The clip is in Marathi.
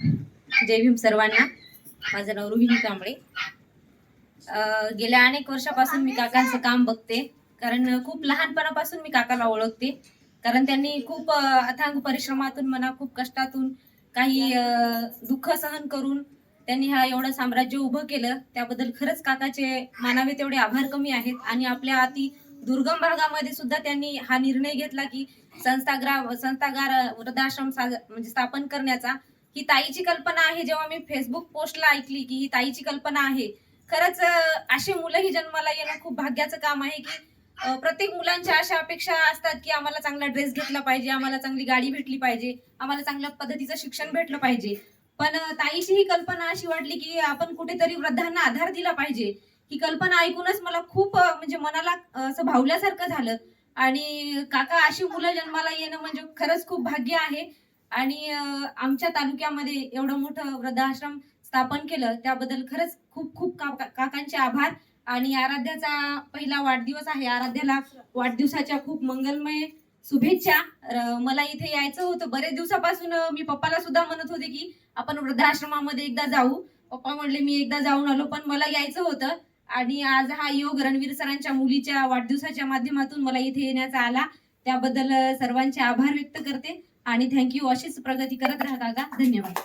जय भीम सर्वांना. माझं नाव रोहिणी कांबळे. गेल्या अनेक वर्षापासून मी काकांचं काम बघते. कारण खूप लहानपणापासून मी काकाला ओळखते. कारण त्यांनी खूप अथांग परिश्रमातून म्हणा खूप कष्टातून काही दुःख सहन करून त्यांनी हा एवढं साम्राज्य उभं केलं. त्याबद्दल खरंच काकाचे मानावे तेवढे आभार कमी आहेत. आणि आपल्या अति दुर्गम भागामध्ये सुद्धा त्यांनी हा निर्णय घेतला की संस्थाग्रा संस्थागार वृद्धाश्रम म्हणजे स्थापन करण्याचा ही ताईची कल्पना आहे. जेव्हा मी फेसबुक पोस्टला ऐकली की ही ताईची कल्पना आहे. खरंच अशी मुलं ही जन्माला येणं खूप भाग्याचं काम आहे की प्रत्येक मुलांच्या अशा अपेक्षा असतात की आम्हाला चांगला ड्रेस घेतला पाहिजे आम्हाला चांगली गाडी भेटली पाहिजे आम्हाला चांगल्या पद्धतीचं शिक्षण भेटलं पाहिजे. पण ताईची ही कल्पना अशी वाटली की आपण कुठेतरी वृद्धांना आधार दिला पाहिजे. ही कल्पना ऐकूनच मला खूप म्हणजे मनाला असं भावल्यासारखं झालं. आणि काका अशी मुलं जन्माला येणं म्हणजे खरंच खूप भाग्य आहे. आणि आमच्या तालुक्यामध्ये एवढं मोठं वृद्धाश्रम स्थापन केलं त्याबद्दल खरंच खूप खूप का- काकांचे आभार. आणि आराध्याचा पहिला वाढदिवस आहे. आराध्याला वाढदिवसाच्या खूप मंगलमय शुभेच्छा. मला इथे यायचं होतं. बरेच दिवसापासून मी पप्पाला सुद्धा म्हणत होते की आपण वृद्धाश्रमामध्ये एकदा जाऊ. पप्पा म्हणले मी एकदा जाऊन आलो. पण मला यायचं होतं. आणि आज हा योग रणवीर सरांच्या मुलीच्या वाढदिवसाच्या माध्यमातून मला इथे येण्याचा आला. त्याबद्दल सर्वांचे आभार व्यक्त करते. आणि थँक्यू अशीच प्रगती करत राहा काका धन्यवाद.